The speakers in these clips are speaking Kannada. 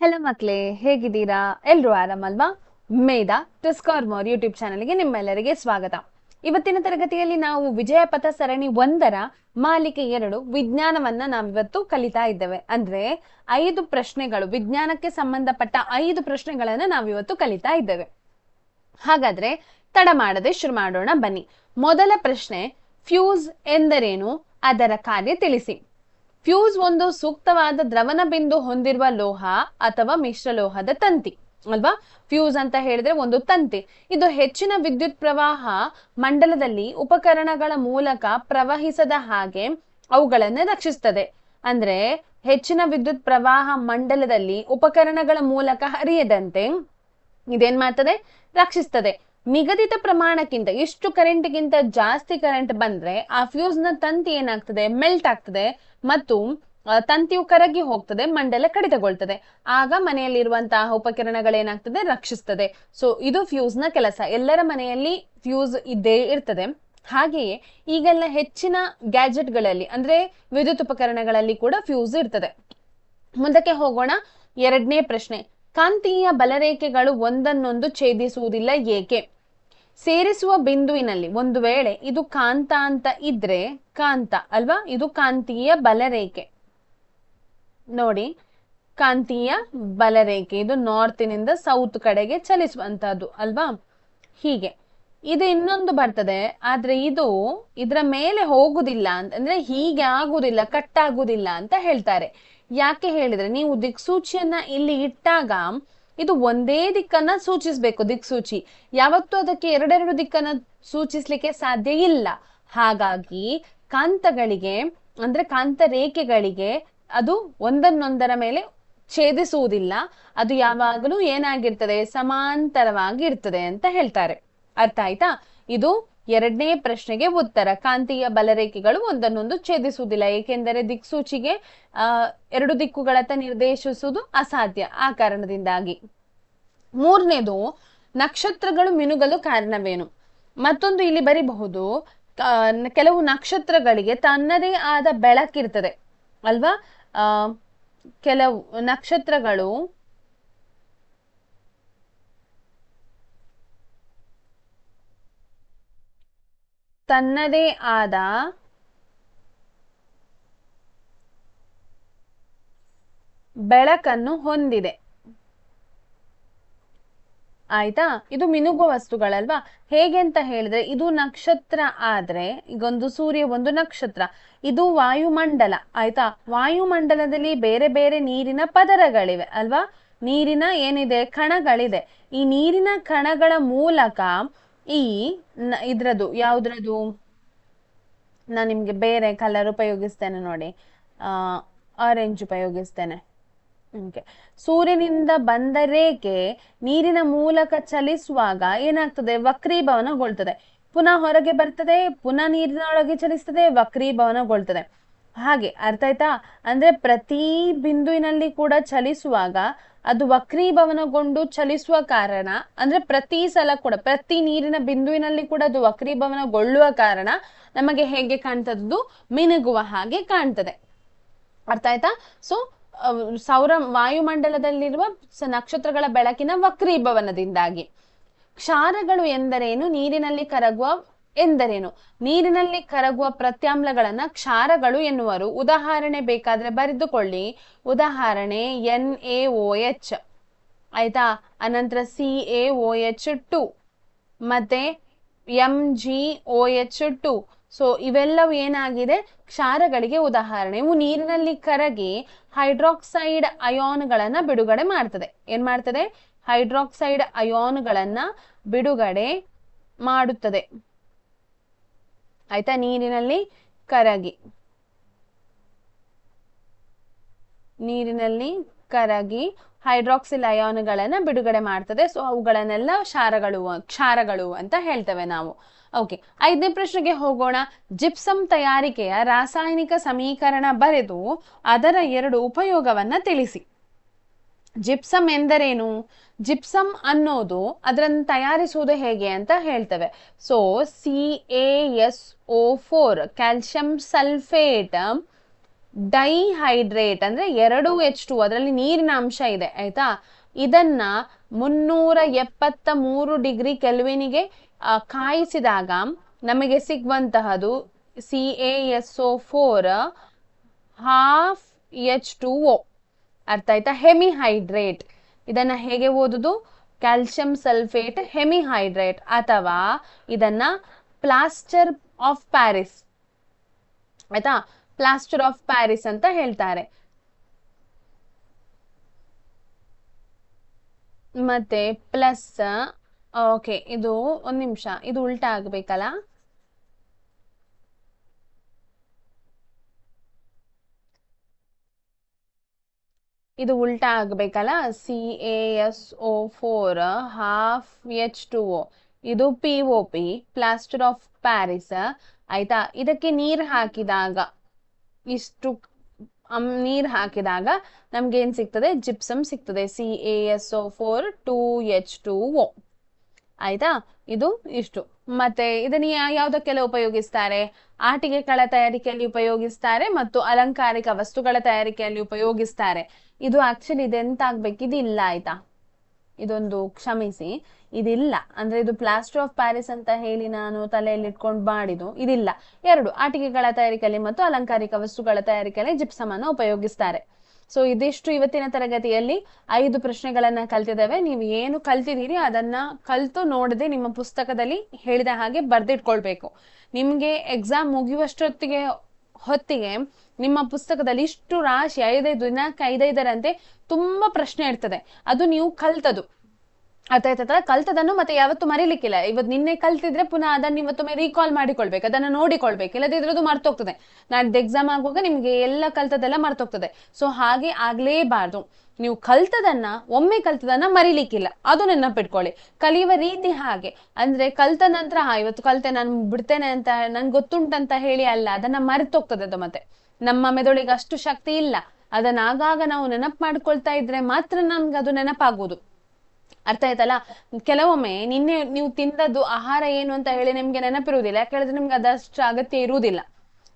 ಹೆಲೋ ಮಕ್ಳೇ, ಹೇಗಿದ್ದೀರಾ? ಎಲ್ರು ಆರಾಮಲ್ವಾ? ಮೇಧಾ ಮೋರ್ ಯೂಟ್ಯೂಬ್ ಚಾನಲ್ಗೆ ನಿಮ್ಮೆಲ್ಲರಿಗೆ ಸ್ವಾಗತ. ಇವತ್ತಿನ ತರಗತಿಯಲ್ಲಿ ನಾವು ವಿಜಯ ಪಥ ಸರಣಿ ಒಂದರ ಮಾಲಿಕೆ ಎರಡು ವಿಜ್ಞಾನವನ್ನ ನಾವಿವತ್ತು ಕಲಿತಾ ಇದ್ದೇವೆ. ಅಂದ್ರೆ ಐದು ಪ್ರಶ್ನೆಗಳು, ವಿಜ್ಞಾನಕ್ಕೆ ಸಂಬಂಧಪಟ್ಟ ಐದು ಪ್ರಶ್ನೆಗಳನ್ನ ನಾವಿವತ್ತು ಕಲಿತಾ ಇದ್ದೇವೆ. ಹಾಗಾದ್ರೆ ತಡ ಮಾಡದೆ ಶುರು ಮಾಡೋಣ ಬನ್ನಿ. ಮೊದಲ ಪ್ರಶ್ನೆ, ಫ್ಯೂಸ್ ಎಂದರೇನು? ಅದರ ಕಾರ್ಯ ತಿಳಿಸಿ. ಫ್ಯೂಸ್ ಒಂದು ಸೂಕ್ತವಾದ ದ್ರವನ ಬಿಂದು ಹೊಂದಿರುವ ಲೋಹ ಅಥವಾ ಮಿಶ್ರಲೋಹದ ತಂತಿ, ಅಲ್ವಾ? ಫ್ಯೂಸ್ ಅಂತ ಹೇಳಿದ್ರೆ ಒಂದು ತಂತಿ. ಇದು ಹೆಚ್ಚಿನ ವಿದ್ಯುತ್ ಪ್ರವಾಹ ಮಂಡಲದಲ್ಲಿ ಉಪಕರಣಗಳ ಮೂಲಕ ಪ್ರವಹಿಸದ ಹಾಗೆ ಅವುಗಳನ್ನು ರಕ್ಷಿಸ್ತದೆ. ಅಂದ್ರೆ ಹೆಚ್ಚಿನ ವಿದ್ಯುತ್ ಪ್ರವಾಹ ಮಂಡಲದಲ್ಲಿ ಉಪಕರಣಗಳ ಮೂಲಕ ಹರಿಯದಂತೆ ಇದೇನ್ ಮಾಡ್ತದೆ? ರಕ್ಷಿಸ್ತದೆ. ನಿಗದಿತ ಪ್ರಮಾಣಕ್ಕಿಂತ ಎಷ್ಟು ಕರೆಂಟ್ಗಿಂತ ಜಾಸ್ತಿ ಕರೆಂಟ್ ಬಂದ್ರೆ ಆ ಫ್ಯೂಸ್ನ ತಂತಿ ಏನಾಗ್ತದೆ? ಮೆಲ್ಟ್ ಆಗ್ತದೆ ಮತ್ತು ತಂತಿಯು ಕರಗಿ ಹೋಗ್ತದೆ, ಮಂಡಲ ಕಡಿತಗೊಳ್ತದೆ. ಆಗ ಮನೆಯಲ್ಲಿರುವಂತಹ ಉಪಕರಣಗಳೇನಾಗ್ತದೆ? ರಕ್ಷಿಸ್ತದೆ. ಸೊ ಇದು ಫ್ಯೂಸ್ನ ಕೆಲಸ. ಎಲ್ಲರ ಮನೆಯಲ್ಲಿ ಫ್ಯೂಸ್ ಇದ್ದೇ ಇರ್ತದೆ. ಹಾಗೆಯೇ ಈಗೆಲ್ಲ ಹೆಚ್ಚಿನ ಗ್ಯಾಜೆಟ್ಗಳಲ್ಲಿ ಅಂದ್ರೆ ವಿದ್ಯುತ್ ಉಪಕರಣಗಳಲ್ಲಿ ಕೂಡ ಫ್ಯೂಸ್ ಇರ್ತದೆ. ಮುಂದಕ್ಕೆ ಹೋಗೋಣ. ಎರಡನೇ ಪ್ರಶ್ನೆ. ಕಾಂತೀಯ ಬಲರೇಖೆಗಳು ಒಂದನ್ನೊಂದು ಛೇದಿಸುವುದಿಲ್ಲ ಏಕೆ? ಸೇರಿಸುವ ಬಿಂದುವಿನಲ್ಲಿ ಒಂದು ವೇಳೆ ಇದು ಕಾಂತ ಅಂತ ಇದ್ರೆ ಕಾಂತ, ಅಲ್ವಾ? ಇದು ಕಾಂತೀಯ ಬಲರೇಖೆ. ನೋಡಿ, ಕಾಂತೀಯ ಬಲರೇಖೆ. ಇದು ನಾರ್ತಿನಿಂದ ಸೌತ್ ಕಡೆಗೆ ಚಲಿಸುವಂತಹದ್ದು, ಅಲ್ವಾ? ಹೀಗೆ. ಇದು ಇನ್ನೊಂದು ಬರ್ತದೆ, ಆದ್ರೆ ಇದು ಇದರ ಮೇಲೆ ಹೋಗುದಿಲ್ಲ ಅಂತ, ಅಂದ್ರೆ ಹೀಗೆ ಆಗುದಿಲ್ಲ, ಕಟ್ ಆಗುದಿಲ್ಲ ಅಂತ ಹೇಳ್ತಾರೆ. ಯಾಕೆ ಹೇಳಿದ್ರೆ, ನೀವು ದಿಕ್ಸೂಚಿಯನ್ನ ಇಲ್ಲಿ ಇಟ್ಟಾಗ ಇದು ಒಂದೇ ದಿಕ್ಕನ್ನ ಸೂಚಿಸಬೇಕು, ದಿಕ್ಸೂಚಿ. ಯಾವತ್ತೂ ಅದಕ್ಕೆ ಎರಡೆರಡು ದಿಕ್ಕನ್ನ ಸೂಚಿಸ್ಲಿಕ್ಕೆ ಸಾಧ್ಯ ಇಲ್ಲ. ಹಾಗಾಗಿ ಕಾಂತಗಳಿಗೆ, ಅಂದ್ರೆ ಕಾಂತ ರೇಖೆಗಳಿಗೆ ಅದು ಒಂದನ್ನೊಂದರ ಮೇಲೆ ಛೇದಿಸುವುದಿಲ್ಲ. ಅದು ಯಾವಾಗಲೂ ಏನಾಗಿರ್ತದೆ? ಸಮಾಂತರವಾಗಿ ಇರ್ತದೆ ಅಂತ ಹೇಳ್ತಾರೆ. ಅರ್ಥ ಆಯ್ತಾ? ಇದು ಎರಡನೇ ಪ್ರಶ್ನೆಗೆ ಉತ್ತರ. ಕಾಂತೀಯ ಬಲರೇಖೆಗಳು ಒಂದನ್ನೊಂದು ಛೇದಿಸುವುದಿಲ್ಲ, ಏಕೆಂದರೆ ದಿಕ್ಸೂಚಿಗೆ ಎರಡು ದಿಕ್ಕುಗಳತ್ತ ನಿರ್ದೇಶಿಸುವುದು ಅಸಾಧ್ಯ ಆ ಕಾರಣದಿಂದಾಗಿ. ಮೂರನೇದು ನಕ್ಷತ್ರಗಳು ಮಿನುಗಲು ಕಾರಣವೇನು? ಮತ್ತೊಂದು ಇಲ್ಲಿ ಬರಿಬಹುದು ಕೆಲವು ನಕ್ಷತ್ರಗಳಿಗೆ ತನ್ನದೇ ಆದ ಬೆಳಕಿರ್ತದೆ, ಅಲ್ವಾ? ಕೆಲವು ನಕ್ಷತ್ರಗಳು ತನ್ನದೇ ಆದ ಬೆಳಕನ್ನು ಹೊಂದಿದೆ. ಆಯ್ತಾ? ಇದು ಮಿನುಗುವ ವಸ್ತುಗಳಲ್ವಾ? ಹೇಗೆ ಅಂತ ಹೇಳಿದ್ರೆ, ಇದು ನಕ್ಷತ್ರ ಆದ್ರೆ, ಈಗೊಂದು ಸೂರ್ಯ, ಒಂದು ನಕ್ಷತ್ರ. ಇದು ವಾಯುಮಂಡಲ, ಆಯ್ತಾ? ವಾಯುಮಂಡಲದಲ್ಲಿ ಬೇರೆ ಬೇರೆ ನೀರಿನ ಪದರಗಳಿವೆ, ಅಲ್ವಾ? ನೀರಿನ ಏನಿದೆ? ಕಣಗಳಿದೆ. ಈ ನೀರಿನ ಕಣಗಳ ಮೂಲಕ ಈ ಇದ್ರದ್ದು, ಯಾವ್ದ್ರದ್ದು? ನಾನು ನಿಮ್ಗೆ ಬೇರೆ ಕಲರ್ ಉಪಯೋಗಿಸ್ತೇನೆ ನೋಡಿ. ಆರೆಂಜ್ ಉಪಯೋಗಿಸ್ತೇನೆ. ಸೂರ್ಯನಿಂದ ಬಂದ ರೇಖೆ ನೀರಿನ ಮೂಲಕ ಚಲಿಸುವಾಗ ಏನಾಗ್ತದೆ? ವಕ್ರೀಭವನಗೊಳ್ತದೆ ಪುನಃ ಹೊರಗೆ ಬರ್ತದೆ, ಪುನಃ ನೀರಿನೊಳಗೆ ಚಲಿಸ್ತದೆ ವಕ್ರೀಭವನಗೊಳ್ತದೆ ಹಾಗೆ ಅರ್ಥ ಆಯ್ತಾ? ಅಂದ್ರೆ ಪ್ರತಿ ಬಿಂದುವಿನಲ್ಲಿ ಕೂಡ ಚಲಿಸುವಾಗ ಅದು ವಕ್ರೀಭವನಗೊಂಡು ಚಲಿಸುವ ಕಾರಣ, ಅಂದ್ರೆ ಪ್ರತಿ ಸಲ ಕೂಡ, ಪ್ರತಿ ನೀರಿನ ಬಿಂದುವಿನಲ್ಲಿ ಕೂಡ ಅದು ವಕ್ರೀಭವನಗೊಳ್ಳುವ ಕಾರಣ ನಮಗೆ ಹೇಗೆ ಕಾಣ್ತದ್ದು? ಮಿನುಗುವ ಹಾಗೆ ಕಾಣ್ತದೆ. ಅರ್ಥ ಆಯ್ತಾ? ಸೊ ಸೌರ ವಾಯುಮಂಡಲದಲ್ಲಿರುವ ನಕ್ಷತ್ರಗಳ ಬೆಳಕಿನ ವಕ್ರೀಭವನದಿಂದಾಗಿ. ಕ್ಷಾರಗಳು ಎಂದರೇನು? ನೀರಿನಲ್ಲಿ ಕರಗುವ ಎಂದರೇನು? ನೀರಿನಲ್ಲಿ ಕರಗುವ ಪ್ರತ್ಯಾಮ್ಲಗಳನ್ನ ಕ್ಷಾರಗಳು ಎನ್ನುವರು. ಉದಾಹರಣೆ ಬೇಕಾದ್ರೆ ಬರೆದುಕೊಳ್ಳಿ. ಉದಾಹರಣೆ ಎನ್ ಎ ಓ ಎಚ್. ಆಯ್ತಾ? ಅನಂತರ C A O H two. ಮತ್ತೆ M G O H two. So ಇವೆಲ್ಲವೂ ಏನಾಗಿದೆ? ಕ್ಷಾರಗಳಿಗೆ ಉದಾಹರಣೆ. ಇವು ನೀರಿನಲ್ಲಿ ಕರಗಿ ಹೈಡ್ರಾಕ್ಸೈಡ್ ಅಯಾನ್ಗಳನ್ನ ಬಿಡುಗಡೆ ಮಾಡ್ತದೆ. ಏನ್ ಮಾಡ್ತದೆ? ಹೈಡ್ರಾಕ್ಸೈಡ್ ಅಯಾನ್ಗಳನ್ನ ಬಿಡುಗಡೆ ಮಾಡುತ್ತದೆ. ಆಯ್ತಾ? ನೀರಿನಲ್ಲಿ ಕರಗಿ. ನೀರಿನಲ್ಲಿ ಕರಗಿ ಹೈಡ್ರಾಕ್ಸಿಲ್ ಅಯಾನುಗಳನ್ನ ಬಿಡುಗಡೆ ಮಾಡ್ತದೆ. ಸೊ ಅವುಗಳನ್ನೆಲ್ಲ ಕ್ಷಾರಗಳು ಕ್ಷಾರಗಳು ಅಂತ ಹೇಳ್ತೇವೆ ನಾವು. ಓಕೆ ಐದನೇ ಪ್ರಶ್ನೆಗೆ ಹೋಗೋಣ. ಜಿಪ್ಸಮ್ ತಯಾರಿಕೆಯ ರಾಸಾಯನಿಕ ಸಮೀಕರಣ ಬರೆದು ಅದರ ಎರಡು ಉಪಯೋಗವನ್ನ ತಿಳಿಸಿ. ಜಿಪ್ಸಮ್ ಎಂದರೇನು? ಜಿಪ್ಸಮ್ ಅನ್ನೋದು ಅದನ್ನು ತಯಾರಿಸುವುದು ಹೇಗೆ ಅಂತ ಹೇಳ್ತೇವೆ. So C A S O four calcium sulphate dihydrate ಅಂದ್ರೆ ಎರಡು ಎಚ್ ಟು ಅದರಲ್ಲಿ ನೀರಿನ ಅಂಶ ಇದೆ, ಆಯ್ತಾ? ಇದನ್ನ ಮುನ್ನೂರ ಎಪ್ಪತ್ತ ಮೂರು ಡಿಗ್ರಿ ಕೆಲ್ವಿನಿಗೆ ಕಾಯಿಸಿದಾಗ ನಮಗೆ ಸಿಗುವಂತಹದು C A S O four half H two O ಅರ್ಥ ಆಯ್ತಾ? ಹೆಮಿಹೈಡ್ರೇಟ್. ಇದನ್ನ ಹೇಗೆ ಓದುದು? ಕ್ಯಾಲ್ಸಿಯಂ ಸಲ್ಫೇಟ್ ಹೆಮಿಹೈಡ್ರೇಟ್, ಅಥವಾ ಇದನ್ನ ಪ್ಲಾಸ್ಟರ್ ಆಫ್ ಪ್ಯಾರಿಸ್, ಆಯ್ತಾ? ಪ್ಲಾಸ್ಟರ್ ಆಫ್ ಪ್ಯಾರಿಸ್ ಅಂತ ಹೇಳ್ತಾರೆ. ಮತ್ತೆ ಪ್ಲಸ್ ಓಕೆ ಇದು ಒಂದ್ ನಿಮಿಷ, ಇದು ಉಲ್ಟಾ ಆಗ್ಬೇಕಲ್ಲ? ಇದು ಉಲ್ಟಾ ಆಗ್ಬೇಕಲ್ಲ? C A S O four half H two O ಇದು P O P plaster of Paris ಆಯ್ತಾ? ಇದಕ್ಕೆ ನೀರು ಹಾಕಿದಾಗ ಇಷ್ಟು ನೀರು ಹಾಕಿದಾಗ ನಮ್ಗೆ ಏನ್ ಸಿಗ್ತದೆ? ಜಿಪ್ಸಮ್ ಸಿಗ್ತದೆ. C A S O four two H two O ಆಯ್ತಾ? ಇದು ಇಷ್ಟು. ಮತ್ತೆ ಇದನ್ನ ಯಾವುದಕ್ಕೆಲ್ಲ ಉಪಯೋಗಿಸ್ತಾರೆ? ಆಟಿಕೆಗಳ ತಯಾರಿಕೆಯಲ್ಲಿ ಉಪಯೋಗಿಸ್ತಾರೆ ಮತ್ತು ಅಲಂಕಾರಿಕ ವಸ್ತುಗಳ ತಯಾರಿಕೆಯಲ್ಲಿ ಉಪಯೋಗಿಸ್ತಾರೆ. ಇದು ಆಕ್ಚುಲಿ ಇದೆಂತ ಆಗ್ಬೇಕು ಇದಿಲ್ಲ, ಆಯ್ತಾ? ಇದೊಂದು ಕ್ಷಮಿಸಿ. ಇದಿಲ್ಲ. ಅಂದ್ರೆ ಇದು ಪ್ಲಾಸ್ಟರ್ ಆಫ್ ಪ್ಯಾರಿಸ್ ಅಂತ ಹೇಳಿ ನಾನು ತಲೆಯಲ್ಲಿ ಇಟ್ಕೊಂಡು ಮಾಡಿದ್ದು. ಇದಿಲ್ಲ. ಎರಡು, ಆಟಿಕೆಗಳ ತಯಾರಿಕೆಯಲ್ಲಿ ಮತ್ತು ಅಲಂಕಾರಿಕ ವಸ್ತುಗಳ ತಯಾರಿಕೆಯಲ್ಲಿ ಜಿಪ್ಸಮ್ ಅನ್ನು ಉಪಯೋಗಿಸ್ತಾರೆ. ಸೊ ಇದಿಷ್ಟು ಇವತ್ತಿನ ತರಗತಿಯಲ್ಲಿ ಐದು ಪ್ರಶ್ನೆಗಳನ್ನ ಕಲ್ತಿದ್ದಾವೆ. ನೀವು ಏನು ಕಲ್ತಿದ್ದೀರಿ ಅದನ್ನ ಕಲ್ತು ನೋಡದೆ ನಿಮ್ಮ ಪುಸ್ತಕದಲ್ಲಿ ಹೇಳಿದ ಹಾಗೆ ಬರ್ದಿಟ್ಕೊಳ್ಬೇಕು. ನಿಮ್ಗೆ ಎಕ್ಸಾಮ್ ಮುಗಿಯುವಷ್ಟೊತ್ತಿಗೆ ಹೊತ್ತಿಗೆ ನಿಮ್ಮ ಪುಸ್ತಕದಲ್ಲಿ ಇಷ್ಟು ರಾಶಿ ಐದೈದು ದಿನಕ್ಕೆ ಐದೈದರಂತೆ ತುಂಬಾ ಪ್ರಶ್ನೆ ಇರ್ತದೆ. ಅದು ನೀವು ಅರ್ಥಾಯ್ತದ ಕಲ್ತದನ್ನು ಮತ್ತೆ ಯಾವತ್ತು ಮರಿಲಿಕ್ಕಿಲ್ಲ. ಇವತ್ತು ನಿನ್ನೆ ಕಲ್ತಿದ್ರೆ ಪುನಃ ಅದನ್ನ ಇವತ್ತೊಮ್ಮೆ ರೀಕಾಲ್ ಮಾಡಿಕೊಳ್ಬೇಕು. ಅದನ್ನ ನೋಡಿಕೊಳ್ಬೇಕು. ಇಲ್ಲದಿದ್ರೆ ಅದು ಮರ್ತೋಗ್ತದೆ ನಾಡ್ದು ಎಕ್ಸಾಮ್ ಆಗುವಾಗ ನಿಮ್ಗೆ ಎಲ್ಲ ಕಲ್ತದೆಲ್ಲ ಮರ್ತೋಗ್ತದೆ. ಸೊ ಹಾಗೆ ಆಗ್ಲೇಬಾರ್ದು. ನೀವು ಕಲ್ತದನ್ನ, ಒಮ್ಮೆ ಕಲ್ತದನ್ನ ಮರಿಲಿಕ್ಕಿಲ್ಲ. ಅದು ನೆನಪಿಟ್ಕೊಳ್ಳಿ. ಕಲಿಯುವ ರೀತಿ ಹಾಗೆ. ಅಂದ್ರೆ ಕಲ್ತ ನಂತರ, ಹಾ, ಇವತ್ತು ಕಲ್ತೆ, ನಾನು ಬಿಡ್ತೇನೆ ಅಂತ, ನನ್ಗೆ ಗೊತ್ತುಂಟಂತ ಹೇಳಿ ಅಲ್ಲ, ಅದನ್ನ ಮರೆತೋಗ್ತದೆ ಅದು ಮತ್ತೆ. ನಮ್ಮ ಮೆದುಳಿಗೆ ಅಷ್ಟು ಶಕ್ತಿ ಇಲ್ಲ. ಅದನ್ನ ಆಗಾಗ ನಾವು ನೆನಪು ಮಾಡ್ಕೊಳ್ತಾ ಇದ್ರೆ ಮಾತ್ರ ನಮ್ಗೆ ಅದು ನೆನಪಾಗುವುದು ಅರ್ಥ ಆಯ್ತಲ್ಲ? ಕೆಲವೊಮ್ಮೆ ನಿನ್ನೆ ನೀವು ತಿಂದದ್ದು ಆಹಾರ ಏನು ಅಂತ ಹೇಳಿ ನಿಮ್ಗೆ ನೆನಪಿರುವುದಿಲ್ಲ ಯಾಕೆ ಹೇಳಿದ್ರೆ ನಿಮ್ಗೆ ಅದಷ್ಟು ಅಗತ್ಯ ಇರುವುದಿಲ್ಲ.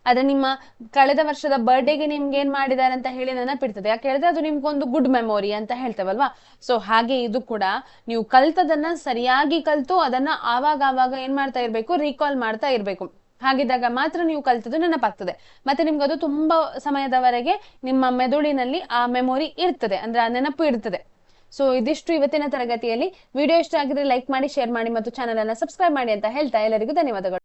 ಆದ್ರೆ ನಿಮ್ಮ ಕಳೆದ ವರ್ಷದ ಬರ್ಡೇಗೆ ನಿಮ್ಗೆ ಏನ್ ಮಾಡಿದ್ದಾರೆ ಅಂತ ಹೇಳಿ ನೆನಪಿಡ್ತದೆ ಯಾಕೆ ಹೇಳಿದ್ರೆ ಅದು ನಿಮ್ಗೊಂದು ಗುಡ್ ಮೆಮೊರಿ ಅಂತ ಹೇಳ್ತೇವಲ್ವಾ? ಸೊ ಹಾಗೆ ಇದು ಕೂಡ ನೀವು ಕಲ್ತದನ್ನ ಸರಿಯಾಗಿ ಕಲ್ತು ಅದನ್ನ ಆವಾಗ ಆವಾಗ ಏನ್ ಮಾಡ್ತಾ ಇರ್ಬೇಕು? ರೀಕಾಲ್ ಮಾಡ್ತಾ ಇರ್ಬೇಕು. ಹಾಗಿದ್ದಾಗ ಮಾತ್ರ ನೀವು ಕಲ್ತದ್ದು ನೆನಪಾಗ್ತದೆ. ಮತ್ತೆ ನಿಮ್ಗೆ ಅದು ತುಂಬಾ ಸಮಯದವರೆಗೆ ನಿಮ್ಮ ಮೆದುಳಿನಲ್ಲಿ ಆ ಮೆಮೊರಿ ಇರ್ತದೆ. ಅಂದ್ರೆ ಆ ನೆನಪು ಇರ್ತದೆ. ಸೊ ಇದಿಷ್ಟು ಇವತ್ತಿನ ತರಗತಿಯಲ್ಲಿ. ವಿಡಿಯೋ ಇಷ್ಟ ಆಗಿದ್ರೆ ಲೈಕ್ ಮಾಡಿ ಶೇರ್ ಮಾಡಿ ಮತ್ತು ಚಾನಲ್ ಅನ್ನ ಸಬ್ಸ್ಕ್ರೈಬ್ ಮಾಡಿ ಅಂತ ಹೇಳ್ತಾ ಎಲ್ಲರಿಗೂ ಧನ್ಯವಾದಗಳು.